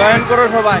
Join করো সবাই।